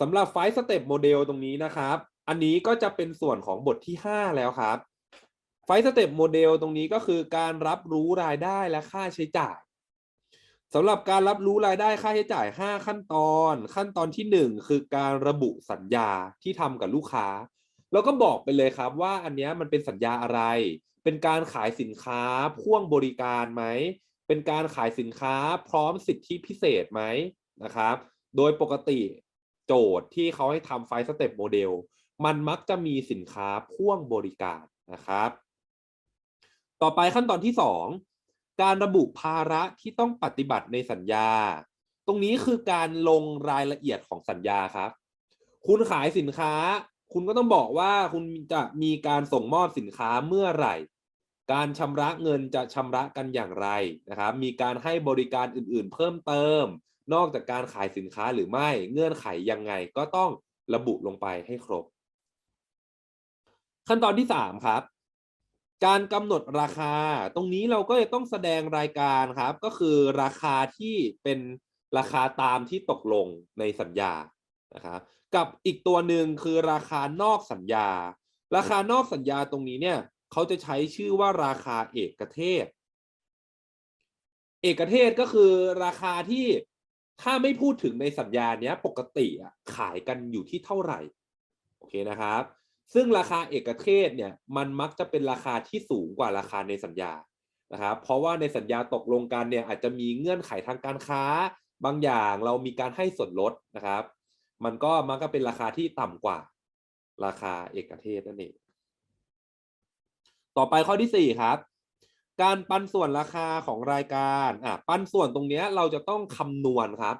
สำหรับไฟสเต็ปโมเดลตรงนี้นะครับ อันนี้ก็จะเป็นส่วนของบทที่ 5 แล้วครับไฟสเต็ปโมเดลตรงนี้ก็คือการรับรู้รายได้และค่าใช้จ่ายสำหรับการรับรู้รายได้ค่าใช้จ่าย 5 ขั้นตอน ขั้นตอนที่ 1 คือการระบุสัญญาที่ทำกับลูกค้า แล้วก็บอกไปเลยครับว่าอันนี้มันเป็นสัญญาอะไร เป็นการขายสินค้าพ่วงบริการไหม เป็นการขายสินค้าพร้อมสิทธิพิเศษไหมนะครับ โดยปกติ โจทย์ที่เขาให้ทำไฟสเต็ปโมเดลมันมักจะมีสินค้าพ่วงบริการนะครับ ต่อไปขั้นตอนที่ 2 การระบุภาระที่ต้องปฏิบัติในสัญญา ตรงนี้คือการลงรายละเอียดของสัญญาครับ คุณขายสินค้า คุณก็ต้องบอกว่าคุณจะมีการส่งมอบสินค้าเมื่อไหร่ การชำระเงินจะชำระกันอย่างไรนะครับ มีการให้บริการอื่นๆ เพิ่มเติม นอกจากการขายสินค้าหรือไม่เงื่อนไขยังไงก็ต้องระบุลงไปให้ครบ ขั้นตอนที่ 3 ครับ การกำหนดราคา ตรงนี้เราก็จะต้องแสดงรายการครับ ก็คือราคาที่เป็นราคาตามที่ตกลงในสัญญานะครับกับอีกตัวหนึ่งคือราคานอกสัญญา ราคานอกสัญญาตรงนี้เนี่ยเขาจะใช้ชื่อว่าราคาเอกเทศ เอกเทศก็คือราคาที่ ถ้าไม่พูดถึงในสัญญาเนี้ยปกติอะขายกันอยู่ที่เท่าไหร่ โอเคนะครับ ซึ่งราคาเอกเทศเนี่ยมันมักจะเป็นราคาที่สูงกว่าราคาในสัญญานะครับเพราะว่าในสัญญาตกลงกันเนี่ยอาจจะมีเงื่อนไขทางการค้า บางอย่างเรามีการให้ส่วนลดนะครับ มันก็มักจะเป็นราคาที่ต่ำกว่า ราคาเอกเทศนั่นเองต่อไปข้อที่4ครับ การปันส่วนราคาของรายการอะปันส่วนตรงเนี้ยเราจะต้องคำนวณครับ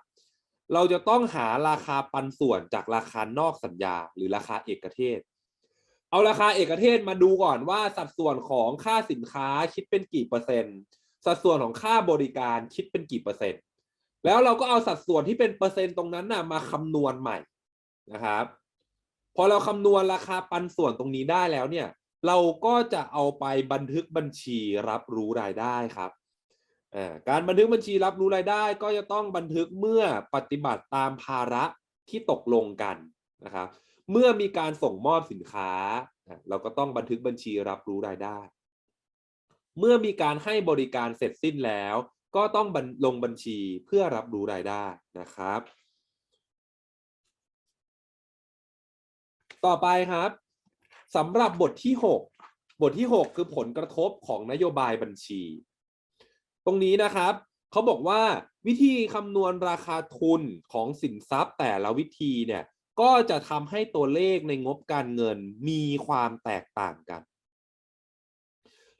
เราจะต้องหาราคาปันส่วนจากราคานอกสัญญา หรือราคาเอกเทศ เอาราคาเอกเทศมาดูก่อนว่าสัดส่วนของค่าสินค้าคิดเป็นกี่เปอร์เซ็นต์ สัดส่วนของค่าบริการคิดเป็นกี่เปอร์เซ็นต์ แล้วเราก็เอาสัดส่วนที่เป็นเปอร์เซ็นต์ตรงนั้นน่ะมาคำนวณใหม่นะครับ พอเราคำนวณราคาปันส่วนตรงนี้ได้แล้วเนี่ย เราก็จะเอาไปบันทึกบัญชีรับรู้รายได้ครับการบันทึกบัญชีรับรู้รายได้ ก็จะต้องบันทึกเมื่อปฏิบัติตามภาระที่ตกลงกันนะครับเมื่อมีการส่งมอบสินค้า เราก็ต้องบันทึกบัญชีรับรู้รายได้ เมื่อมีการให้บริการเสร็จสิ้นแล้ว ก็ต้องลงบัญชีเพื่อรับรู้รายได้นะครับ ต่อไปครับ สำหรับบทที่ 6 บทที่ 6 คือผลกระทบของนโยบายบัญชี ตรงนี้นะครับเขาบอกว่าวิธีคำนวณราคาทุนของสินทรัพย์แต่ละวิธีเนี่ยก็จะทำให้ตัวเลขในงบการเงินมีความแตกต่างกัน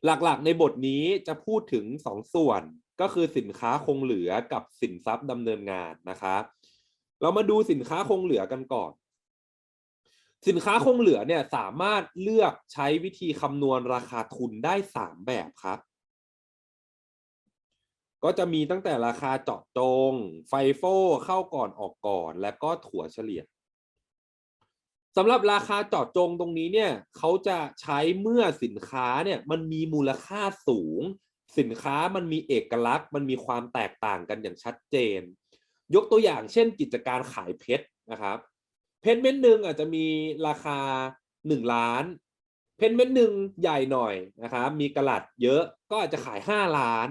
หลักๆ ในบทนี้จะพูดถึง 2ส่วนก็คือสินค้าคงเหลือกับสินทรัพย์ดำเนินงานนะครับ เรามาดูสินค้าคงเหลือกันก่อน สินค้าคงเหลือเนี่ยสามารถเลือกใช้วิธีคำนวณราคาทุนได้3แบบครับ ก็จะมีตั้งแต่ราคาเจาะจง ไฟโฟเข้าก่อนออกก่อน และก็ถั่วเฉลี่ยสำหรับราคาเจาะจงตรงนี้เนี่ยเขาจะใช้เมื่อสินค้าเนี่ยมันมีมูลค่าสูง สินค้ามันมีเอกลักษณ์ มันมีความแตกต่างกันอย่างชัดเจน ยกตัวอย่างเช่นกิจการขายเพชรนะครับ เพชรเม็ดหนึ่งอาจจะมีราคา 1 ล้าน เพชรเม็ดหนึ่งใหญ่หน่อยนะครับมีกระลัดเยอะก็อาจจะขาย 5 ล้าน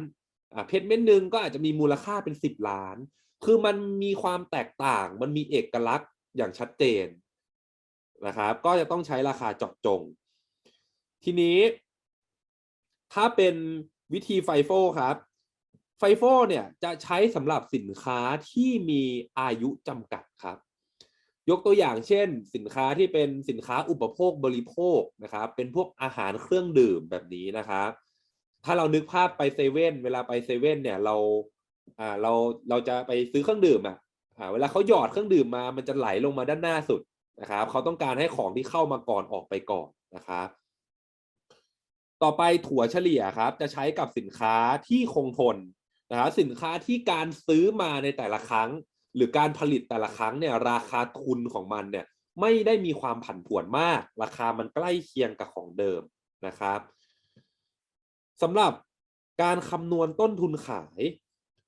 อ่าเพชรเม็ดหนึ่งก็อาจจะมีมูลค่าเป็น 10 ล้าน คือมันมีความแตกต่างมันมีเอกลักษณ์อย่างชัดเจนนะครับก็จะต้องใช้ราคาเจาะจง ทีนี้ ถ้าเป็นวิธีไฟโฟครับไฟโฟเนี่ยจะใช้สำหรับสินค้าที่มีอายุจำกัดครับ ยกตัวอย่างเช่น สินค้าที่เป็นสินค้าอุปโภคบริโภคนะครับเป็นพวกอาหารเครื่องดื่มแบบนี้นะครับถ้าเรานึกภาพไปเซเว่นเวลาไปเซเว่นเนี่ยเราอ่าเราเราจะไปซื้อเครื่องดื่มอะอ่าเวลาเขาหยอดเครื่องดื่มมามันจะไหลลงมาด้านหน้าสุดนะครับเขาต้องการให้ของที่เข้ามาก่อนออกไปก่อนนะครับต่อไปถั่วเฉลี่ยครับ จะใช้กับสินค้าที่คงทนนะครับสินค้าที่การซื้อมาในแต่ละครั้ง หรือการผลิตแต่ละครั้งเนี่ยราคาทุนของมันเนี่ยไม่ได้มีความผันผวนมาก ราคามันใกล้เคียงกับของเดิมนะครับสำหรับการคำนวณต้นทุนขาย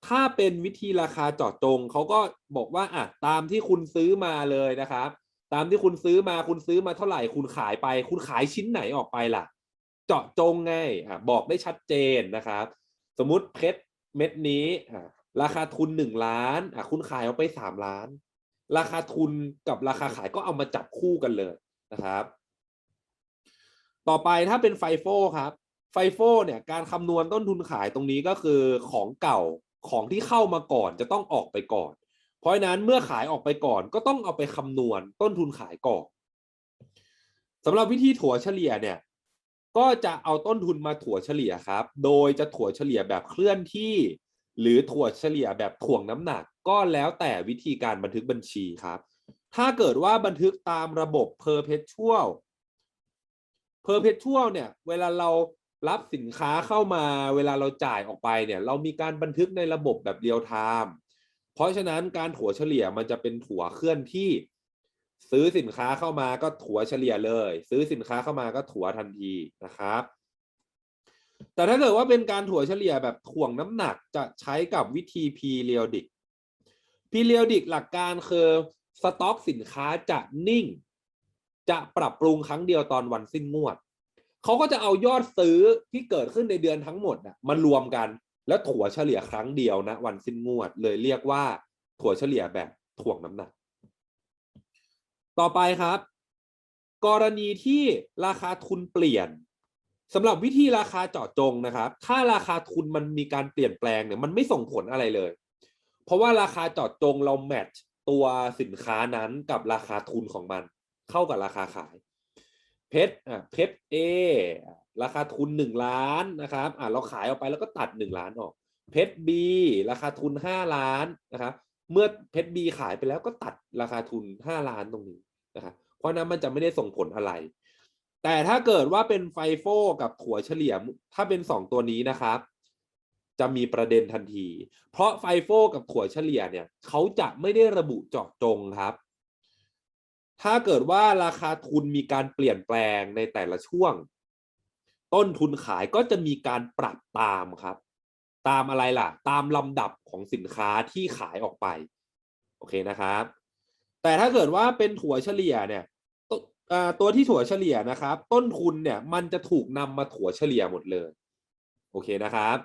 ถ้าเป็นวิธีราคาเจาะจงเขาก็บอกว่าอะตามที่คุณซื้อมาเลยนะครับ ตามที่คุณซื้อมาคุณซื้อมาเท่าไหร่คุณขายไป คุณขายชิ้นไหนออกไปล่ะ เจาะจงไงอะบอกได้ชัดเจนนะครับ สมมติเพชรเม็ดนี้อะ ราคาทุนหนึ่งล้านอะคุณขายออกไปสามล้าน ราคาทุนกับราคาขายก็เอามาจับคู่กันเลยนะครับ ต่อไปถ้าเป็นไฟโฟครับไฟโฟเนี่ยการคำนวณต้นทุนขายตรงนี้ก็คือของเก่าของที่เข้ามาก่อนจะต้องออกไปก่อน เพราะฉะนั้นเมื่อขายออกไปก่อนก็ต้องเอาไปคำนวณต้นทุนขายก่อนสำหรับวิธีถั่วเฉลี่ยเนี่ยก็จะเอาต้นทุนมาถั่วเฉลี่ยครับ โดยจะถั่วเฉลี่ยแบบเคลื่อนที่ หรือถั่วเฉลี่ยแบบถ่วงน้ำหนัก ก็แล้วแต่วิธีการบันทึกบัญชีครับ ถ้าเกิดว่าบันทึกตามระบบ perpetual perpetual เนี่ยเวลาเรารับสินค้าเข้ามาเวลาเราจ่ายออกไปเนี่ยเรามีการบันทึกในระบบแบบเรียลไทม์เพราะฉะนั้นการถั่วเฉลี่ยมันจะเป็นถั่วเคลื่อนที่ ซื้อสินค้าเข้ามาก็ถั่วเฉลี่ยเลย ซื้อสินค้าเข้ามาก็ถั่วทันทีนะครับ แต่ถ้าเกิดว่าเป็นการถั่วเฉลี่ยแบบถ่วงน้ำหนักจะใช้กับวิธี periodic periodic หลักการคือสต็อกสินค้าจะนิ่ง จะปรับปรุงครั้งเดียวตอนวันสิ้นงวด เขาก็จะเอายอดซื้อที่เกิดขึ้นในเดือนทั้งหมดอะมารวมกัน แล้วถั่วเฉลี่ยครั้งเดียวนะวันสิ้นงวด เลยเรียกว่าถั่วเฉลี่ยแบบถ่วงน้ำหนัก ต่อไปครับ กรณีที่ราคาทุนเปลี่ยน สำหรับวิธีราคาเจาะจงนะครับ ถ้าราคาทุนมันมีการเปลี่ยนแปลงเนี่ยมันไม่ส่งผลอะไรเลย เพราะว่าราคาเจาะจงเราแมทช์ตัวสินค้านั้นกับราคาทุนของมัน เข้ากับราคาขาย เพชรอะเพชรเอราคาทุนหนึ่งล้านนะครับอะเราขายออกไปแล้วก็ตัดหนึ่งล้านออก เพชรบีราคาทุนห้าล้านนะครับ เมื่อเพชรบีขายไปแล้วก็ตัดราคาทุนห้าล้านตรงนี้นะครับเพราะนั้นมันจะไม่ได้ส่งผลอะไร แต่ถ้าเกิดว่าเป็นไฟโฟกับถั่วเฉลี่ยถ้าเป็นสองตัวนี้นะครับ จะมีประเด็นทันที เพราะไฟโฟกับถั่วเฉลี่ยเนี่ยเขาจะไม่ได้ระบุเจาะจงครับ ถ้าเกิดว่าราคาทุนมีการเปลี่ยนแปลงในแต่ละช่วง ต้นทุนขายก็จะมีการปรับตามครับ ตามอะไรล่ะ ตามลำดับของสินค้าที่ขายออกไป โอเคนะครับ แต่ถ้าเกิดว่าเป็นถั่วเฉลี่ยเนี่ย ตัวที่ถั่วเฉลี่ยนะครับ ต้นทุนเนี่ยมันจะถูกนำมาถั่วเฉลี่ยหมดเลย โอเคนะครับ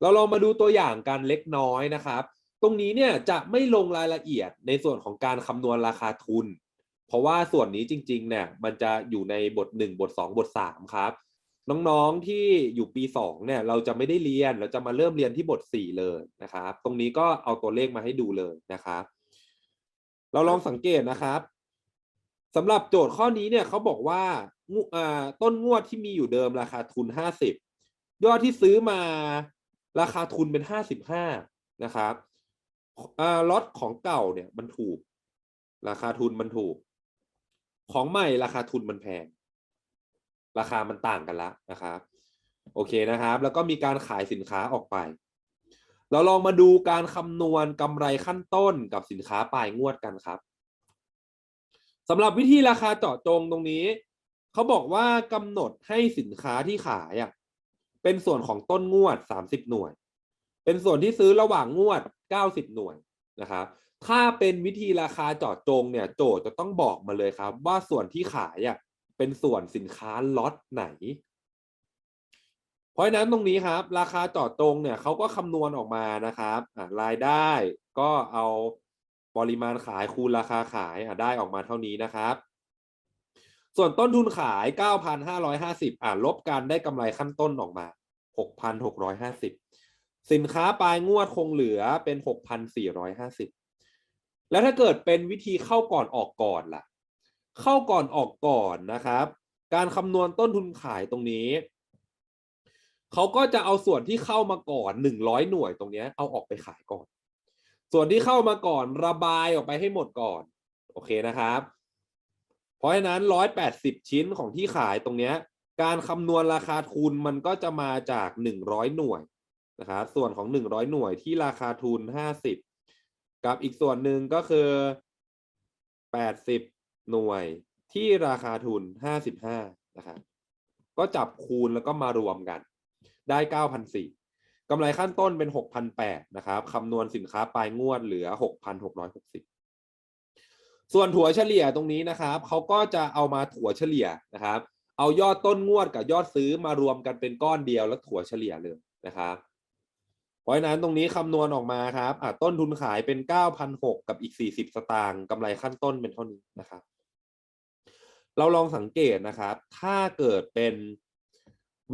เราลองมาดูตัวอย่างกันเล็กน้อยนะครับ ตรงนี้เนี่ยจะไม่ลงรายละเอียดในส่วนของการคำนวณราคาทุน เพราะว่าส่วนนี้จริงๆเนี่ยมันจะอยู่ในบท 1 บท 2 บท 3 ครับ น้องๆที่อยู่ปี 2 เนี่ยเราจะไม่ได้เรียนเราจะมาเริ่มเรียนที่บท 4 เลยนะครับ ตรงนี้ก็เอาตัวเลขมาให้ดูเลยนะครับ เราลองสังเกตนะครับสำหรับโจทย์ข้อนี้เนี่ยเขาบอกว่าต้นงวดที่มีอยู่เดิมราคาทุน50ยอดที่ซื้อมาราคาทุนเป็น55นะครับล็อตของเก่าเนี่ยมันถูก ราคาทุนมันถูก ของใหม่ราคาทุนมันแพง ราคามันต่างกันละนะครับ โอเคนะครับ แล้วก็มีการขายสินค้าออกไป เราลองมาดูการคำนวณกำไรขั้นต้นกับสินค้าปลายงวดกันครับสำหรับวิธีราคาเจาะจงตรงนี้ เขาบอกว่ากำหนดให้สินค้าที่ขายอะเป็นส่วนของต้นงวด30หน่วย เป็นส่วนที่ซื้อระหว่างงวด90หน่วยนะครับถ้าเป็นวิธีราคาเจาะจงเนี่ยโจทย์จะต้องบอกมาเลยครับ ว่าส่วนที่ขายอะเป็นส่วนสินค้าล็อตไหน เพราะฉะนั้นตรงนี้ครับ ราคาเจาะจงเนี่ยเขาก็คำนวณออกมานะครับอ่ารายได้ก็เอาปริมาณขายคูณราคาขายอะได้ออกมาเท่านี้นะครับ ส่วนต้นทุนขาย 9,550อ่าลบกันได้กำไรขั้นต้นออกมา 6,650 สินค้าปลายงวดคงเหลือเป็น 6,450 แล้วถ้าเกิดเป็นวิธีเข้าก่อนออกก่อนล่ะ เข้าก่อนออกก่อนนะครับ การคำนวณต้นทุนขายตรงนี้ เขาก็จะเอาส่วนที่เข้ามาก่อน100หน่วยตรงนี้เอาออกไปขายก่อน ส่วนที่เข้ามาก่อนระบายออกไปให้หมดก่อน โอเคนะครับ เพราะฉะนั้น180ชิ้นของที่ขายตรงนี้การคำนวณราคาทุนมันก็จะมาจาก100หน่วยนะครับส่วนของ100หน่วยที่ราคาทุน50กับอีกส่วนหนึ่งก็คือ80หน่วยที่ราคาทุน55นะครับก็จับคูณแล้วก็มารวมกัน ได้9,400กำไรขั้นต้นเป็นหกพันแปดนะครับคำนวณสินค้าปลายงวดเหลือหกพันหกร้อยหกสิบส่วนถัวเฉลี่ยตรงนี้นะครับเขาก็จะเอามาถัวเฉลี่ยนะครับ เอายอดต้นงวดกับยอดซื้อมารวมกันเป็นก้อนเดียวแล้วถัวเฉลี่ยเลยนะครับเพราะฉะนั้นตรงนี้คำนวณออกมาครับต้นทุนขายเป็นเก้าพันหกกับอีกสี่สิบสตางค์กำไรขั้นต้นเป็นเท่านี้นะครับ เราลองสังเกตนะครับ ถ้าเกิดเป็น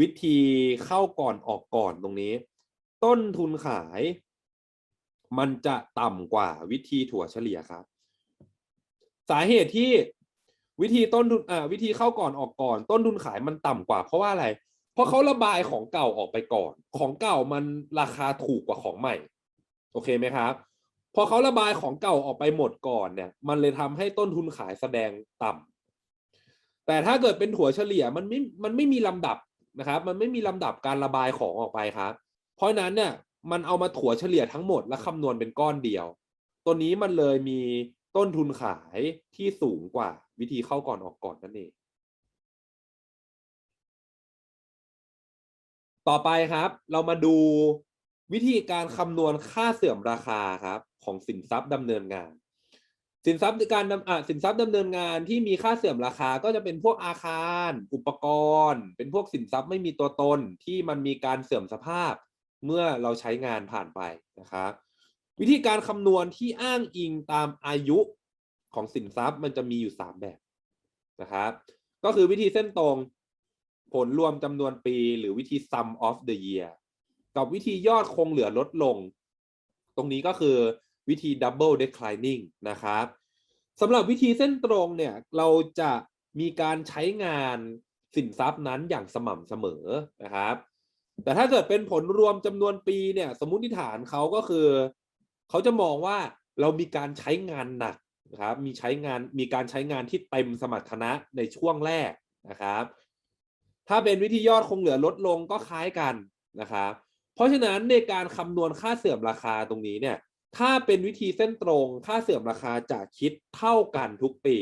วิธีเข้าก่อนออกก่อนตรงนี้ ต้นทุนขาย มันจะต่ำกว่าวิธีถั่วเฉลี่ยครับ สาเหตุที่วิธีต้นทุนอ่าวิธีเข้าก่อนออกก่อน ต้นทุนขายมันต่ำกว่า เพราะว่าอะไร เพราะเขาระบายของเก่าออกไปก่อน ของเก่ามันราคาถูกกว่าของใหม่ โอเคไหมครับพอเขาระบายของเก่าออกไปหมดก่อนเนี่ย มันเลยทำให้ต้นทุนขายแสดงต่ำแต่ถ้าเกิดเป็นถั่วเฉลี่ยมันไม่ มันไม่มีลำดับ นะครับ มันไม่มีลำดับการระบายของออกไปครับ เพราะนั้นเนี่ยมันเอามาถั่วเฉลี่ยทั้งหมดแล้วคำนวณเป็นก้อนเดียว ตัวนี้มันเลยมีต้นทุนขายที่สูงกว่าวิธีเข้าก่อนออกก่อนนั่นเอง ต่อไปครับ เรามาดูวิธีการคำนวณค่าเสื่อมราคาครับ ของสินทรัพย์ดำเนินงาน สินทรัพย์การดำอะสินทรัพย์ดำเนินงานที่มีค่าเสื่อมราคาก็จะเป็นพวกอาคาร อุปกรณ์ เป็นพวกสินทรัพย์ไม่มีตัวตนที่มันมีการเสื่อมสภาพ เมื่อเราใช้งานผ่านไปนะครับวิธีการคำนวณที่อ้างอิงตามอายุของสินทรัพย์มันจะมีอยู่สามแบบนะครับ ก็คือวิธีเส้นตรง ผลรวมจำนวนปี หรือวิธี sum of the year กับวิธียอดคงเหลือลดลง ตรงนี้ก็คือ วิธี double declining นะครับสำหรับวิธีเส้นตรงเนี่ยเราจะมีการใช้งานสินทรัพย์นั้นอย่างสม่ำเสมอนะครับ แต่ถ้าเกิดเป็นผลรวมจำนวนปีเนี่ยสมมติฐานเขาก็คือ เขาจะมองว่าเรามีการใช้งานหนักนะครับมีใช้งานมีการใช้งานที่เต็มสมรรถนะในช่วงแรกนะครับ ถ้าเป็นวิธียอดคงเหลือลดลงก็คล้ายกันนะครับ เพราะฉะนั้นในการคำนวณค่าเสื่อมราคาตรงนี้เนี่ย ถ้าเป็นวิธีเส้นตรง ค่าเสื่อมราคาจะคิดเท่ากันทุกปี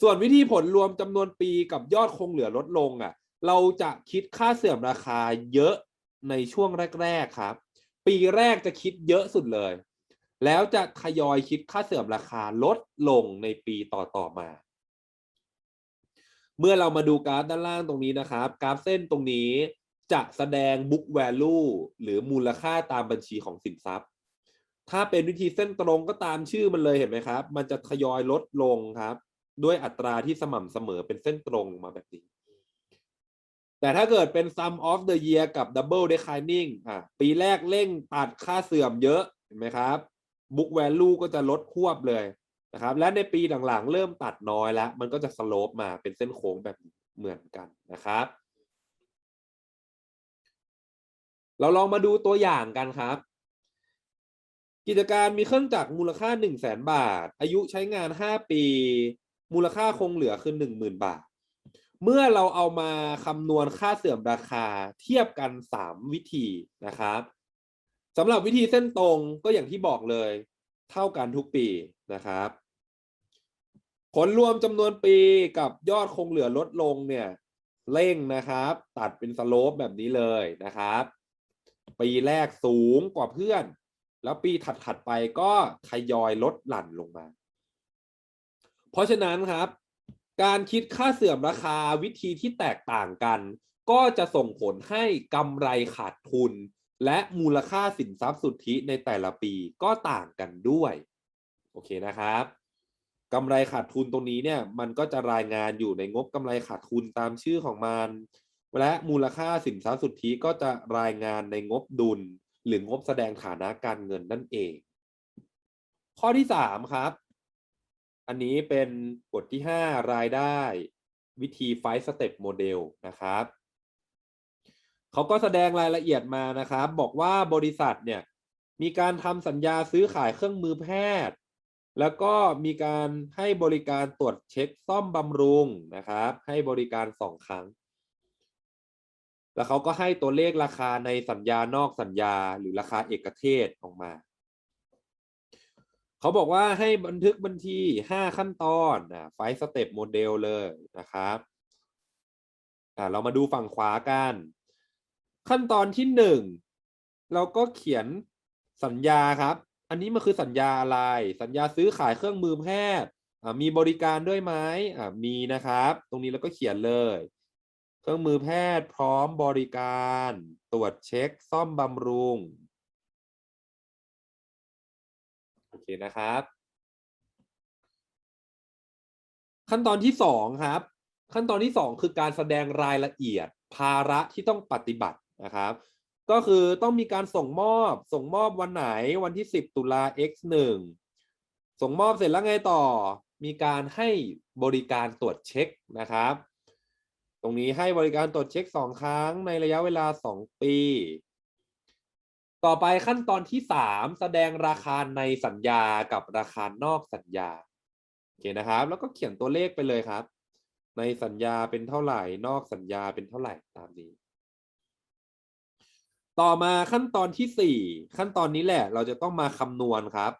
ส่วนวิธีผลรวมจำนวนปีกับยอดคงเหลือลดลงอะ เราจะคิดค่าเสื่อมราคาเยอะในช่วงแรก ๆ ครับ ปีแรกจะคิดเยอะสุดเลย แล้วจะทยอยคิดค่าเสื่อมราคาลดลงในปีต่อๆมา เมื่อเรามาดูกราฟด้านล่างตรงนี้นะครับ กราฟเส้นตรงนี้จะแสดง book value หรือมูลค่าตามบัญชีของสินทรัพย์ ถ้าเป็นวิธีเส้นตรงก็ตามชื่อมันเลยเห็นไหมครับ มันจะทยอยลดลงครับ ด้วยอัตราที่สม่ำเสมอเป็นเส้นตรงมาแบบนี้ แต่ถ้าเกิดเป็น sum of the year กับ double declining อะปีแรกเร่งตัดค่าเสื่อมเยอะเห็นไหมครับ book value ก็จะลดควบเลยนะครับ และในปีหลังๆ เริ่มตัดน้อยแล้ว มันก็จะสโลปมาเป็นเส้นโค้งแบบเหมือนกันนะครับ เราลองมาดูตัวอย่างกันครับ กิจการมีเครื่องจักรมูลค่า1 0 0 0 0แสนบาท อายุใช้งาน5ปี มูลค่าคงเหลือคือ10,000บาท เมื่อเราเอามาคำนวณค่าเสื่อมราคาเทียบกัน3วิธีนะครับสำหรับวิธีเส้นตรงก็อย่างที่บอกเลย เท่ากันทุกปีนะครับ ผลรวมจำนวนปีกับยอดคงเหลือลดลงเนี่ยเร่งนะครับ ตัดเป็นสโลปแบบนี้เลยนะครับ ปีแรกสูงกว่าเพื่อน แล้วปีถัดๆไปก็ทยอยลดหลั่นลงมา เพราะฉะนั้นครับ การคิดค่าเสื่อมราคาวิธีที่แตกต่างกัน ก็จะส่งผลให้กำไรขาดทุน และมูลค่าสินทรัพย์สุทธิในแต่ละปีก็ต่างกันด้วย โอเคนะครับกำไรขาดทุนตรงนี้เนี่ยมันก็จะรายงานอยู่ในงบกำไรขาดทุนตามชื่อของมัน และมูลค่าสินทรัพย์สุทธิก็จะรายงานในงบดุล หรืองบแสดงฐานะการเงินนั่นเอง ข้อที่สามครับ อันนี้เป็นบทที่ห้ารายได้วิธีไฟสเต็ปโมเดลนะครับเขาก็แสดงรายละเอียดมานะครับ บอกว่าบริษัทเนี่ยมีการทำสัญญาซื้อขายเครื่องมือแพทย์ แล้วก็มีการให้บริการตรวจเช็คซ่อมบำรุงนะครับ ให้บริการสองครั้ง แล้วเขาก็ให้ตัวเลขราคาในสัญญานอกสัญญาหรือราคาเอกเทศออกมา เขาบอกว่าให้บันทึกบัญชี 5 ขั้นตอนนะไฟสเต็ปโมเดลเลยนะครับอ่าเรามาดูฝั่งขวากัน ขั้นตอนที่เราก็เขียนสัญญาครับ อันนี้มันคือสัญญาอะไร สัญญาซื้อขายเครื่องมือแพทย์มีบริการด้วยไหมมีนะครับ ตรงนี้เราก็เขียนเลย เครื่องมือแพทย์พร้อมบริการ ตรวจเช็คซ่อมบำรุง โอเคนะครับ ขั้นตอนที่สองครับ ขั้นตอนที่สองคือการแสดงรายละเอียด ภาระที่ต้องปฏิบัตินะครับ ก็คือต้องมีการส่งมอบส่งมอบวันไหนวันที่ 10 ตุลา x 1ส่งมอบเสร็จแล้วไงต่อ มีการให้บริการตรวจเช็คนะครับ ตรงนี้ให้บริการตรวจเช็คสองครั้งในระยะเวลา2ปี ต่อไปขั้นตอนที่3แสดงราคาในสัญญากับราคานอกสัญญาโอเคนะครับ แล้วก็เขียนตัวเลขไปเลยครับ ในสัญญาเป็นเท่าไหร่ นอกสัญญาเป็นเท่าไหร่ตามนี้ ต่อมาขั้นตอนที่สี่ขั้นตอนนี้แหละ เราจะต้องมาคำนวณครับ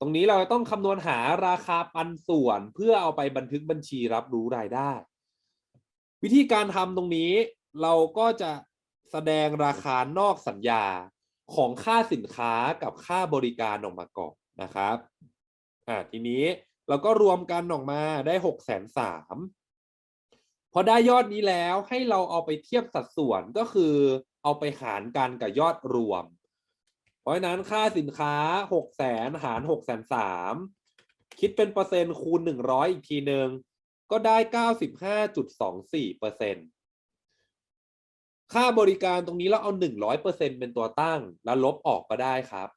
ตรงนี้เราจะต้องคำนวณหาราคาปันส่วนเพื่อเอาไปบันทึกบัญชีรับรู้รายได้ วิธีการทำตรงนี้เราก็จะแสดงราคานอกสัญญาของค่าสินค้ากับค่าบริการออกมาก่อนนะครับอ่าทีนี้เราก็รวมกันออกมาได้หกแสนสามพอได้ยอดนี้แล้วให้เราเอาไปเทียบสัดส่วนก็คือเอาไปหารกันกับยอดรวม เพราะฉะนั้นค่าสินค้าหกแสนหารหกแสนสามคิดเป็นเปอร์เซ็นต์คูณหนึ่งร้อยอีกทีหนึ่ง ก็ได้เก้าสิบห้าจุดสองสี่เปอร์เซ็นต์ค่าบริการตรงนี้เราเอาหนึ่งร้อยเปอร์เซ็นเป็นตัวตั้ง แล้วลบออกก็ได้ครับ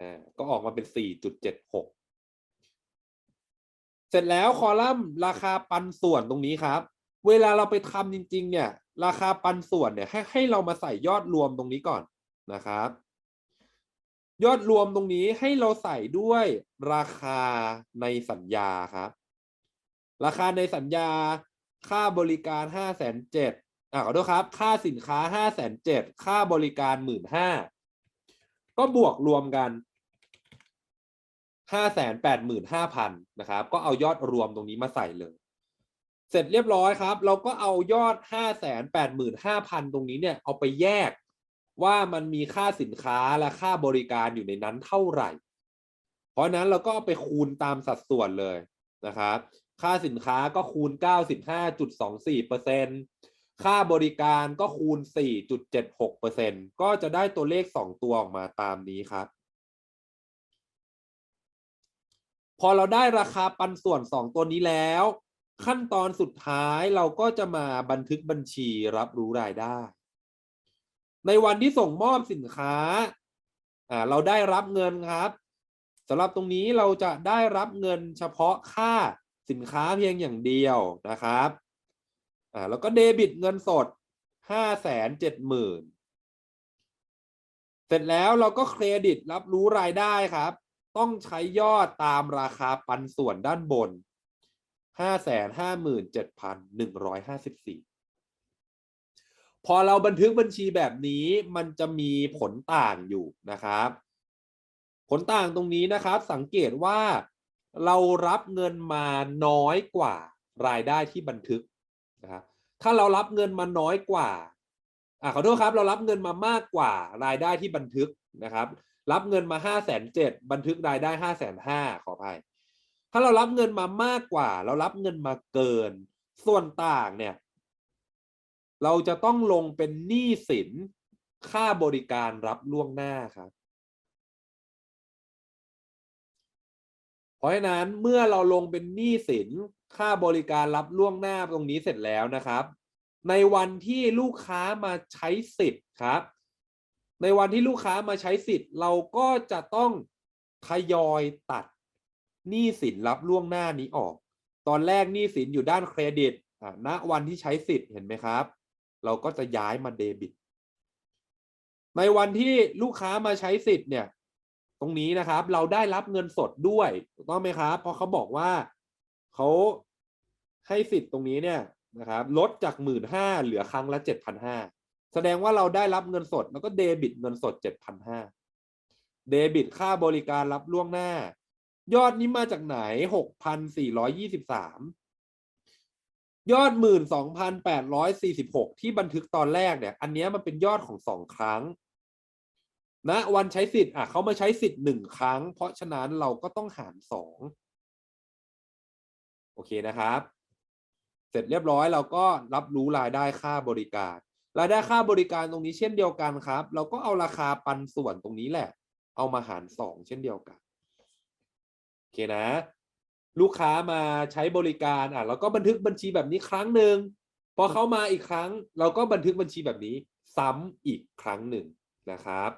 อ่าก็ออกมาเป็นสี่จุดเจ็ดหกเสร็จแล้วคอลัมน์ราคาปันส่วนตรงนี้ครับ เวลาเราไปทำจริง ๆ เนี่ย ราคาปันส่วนเนี่ยให้ให้เรามาใส่ยอดรวมตรงนี้ก่อนนะครับ ยอดรวมตรงนี้ให้เราใส่ด้วยราคาในสัญญาครับ ราคาในสัญญาค่าบริการห้าแสนเจ็ดอ่าขอโทษครับ ค่าสินค้าห้าแสนเจ็ดค่าบริการหมื่นห้าก็บวกรวมกันห้าแสนแปดหมื่นห้าพันนะครับ ก็เอายอดรวมตรงนี้มาใส่เลย เสร็จเรียบร้อยครับ เราก็เอายอดห้าแสนแปดหมื่นห้าพันตรงนี้เนี่ยเอาไปแยกว่ามันมีค่าสินค้าและค่าบริการอยู่ในนั้นเท่าไหร่ เพราะนั้นเราก็ไปคูณตามสัดส่วนเลยนะครับ ค่าสินค้าก็คูณ 95.24%ค่าบริการก็คูณ 4.76%ก็จะได้ตัวเลข 2 ตัวออกมาตามนี้ครับ พอเราได้ราคาปันส่วน 2 ตัวนี้แล้ว ขั้นตอนสุดท้ายเราก็จะมาบันทึกบัญชีรับรู้รายได้ ในวันที่ส่งมอบสินค้าอ่าเราได้รับเงินครับสำหรับตรงนี้เราจะได้รับเงินเฉพาะค่า สินค้าเพียงอย่างเดียวนะครับอ่าแล้วก็เดบิตเงินสดห้าแสนเจ็ดหมื่นเสร็จแล้วเราก็เครดิตรับรู้รายได้ครับ ต้องใช้ยอดตามราคาปันส่วนด้านบนห้าแสนห้าหมื่นเจ็ดพันหนึ่งร้อยห้าสิบสี่พอเราบันทึกบัญชีแบบนี้มันจะมีผลต่างอยู่นะครับ ผลต่างตรงนี้นะครับ สังเกตว่า เรารับเงินมาน้อยกว่ารายได้ที่บันทึกนะครับถ้าเรารับเงินมาน้อยกว่าอ่าขอโทษครับเรารับเงินมามากกว่ารายได้ที่บันทึกนะครับ รับเงินมาห้าแสนเจ็ดบันทึกรายได้ห้าแสนห้าขออภัยถ้าเรารับเงินมามากกว่า เรารับเงินมาเกิน ส่วนต่างเนี่ย เราจะต้องลงเป็นหนี้สินค่าบริการรับล่วงหน้าครับ เพราะฉะนั้นเมื่อเราลงเป็นหนี้สินค่าบริการรับล่วงหน้าตรงนี้เสร็จแล้วนะครับ ในวันที่ลูกค้ามาใช้สิทธิ์ครับ ในวันที่ลูกค้ามาใช้สิทธิ์ เราก็จะต้องทยอยตัดหนี้สินรับล่วงหน้านี้ออก ตอนแรกหนี้สินอยู่ด้านเครดิตอะณวันที่ใช้สิทธิ์เห็นไหมครับ เราก็จะย้ายมาเดบิต ในวันที่ลูกค้ามาใช้สิทธิ์เนี่ย ตรงนี้นะครับ เราได้รับเงินสดด้วยถูกต้องไหมครับ เพราะเขาบอกว่าเขาให้สิทธิ์ตรงนี้เนี่ยนะครับลดจากหมื่นห้าเหลือครั้งละเจ็ดพันห้าแสดงว่าเราได้รับเงินสดแล้วก็เดบิตเงินสดเจ็ดพันห้าเดบิตค่าบริการรับล่วงหน้า ยอดนี้มาจากไหนหกพันสี่ร้อยยี่สิบสามยอดหมื่นสองพันแปดร้อยสี่สิบหกที่บันทึกตอนแรกเนี่ย อันนี้มันเป็นยอดของสองครั้ง ณวันใช้สิทธิ์อะเขามาใช้สิทธิ์หนึ่งครั้ง เพราะฉะนั้นเราก็ต้องหารสองโอเคนะครับ เสร็จเรียบร้อยเราก็รับรู้รายได้ค่าบริการ รายได้ค่าบริการตรงนี้เช่นเดียวกันครับ เราก็เอาราคาปันส่วนตรงนี้แหละ เอามาหารสองเช่นเดียวกันโอเคนะ ลูกค้ามาใช้บริการอะเราก็บันทึกบัญชีแบบนี้ครั้งหนึ่งพอเขามาอีกครั้ง เราก็บันทึกบัญชีแบบนี้ ซ้ำอีกครั้งหนึ่งนะครับ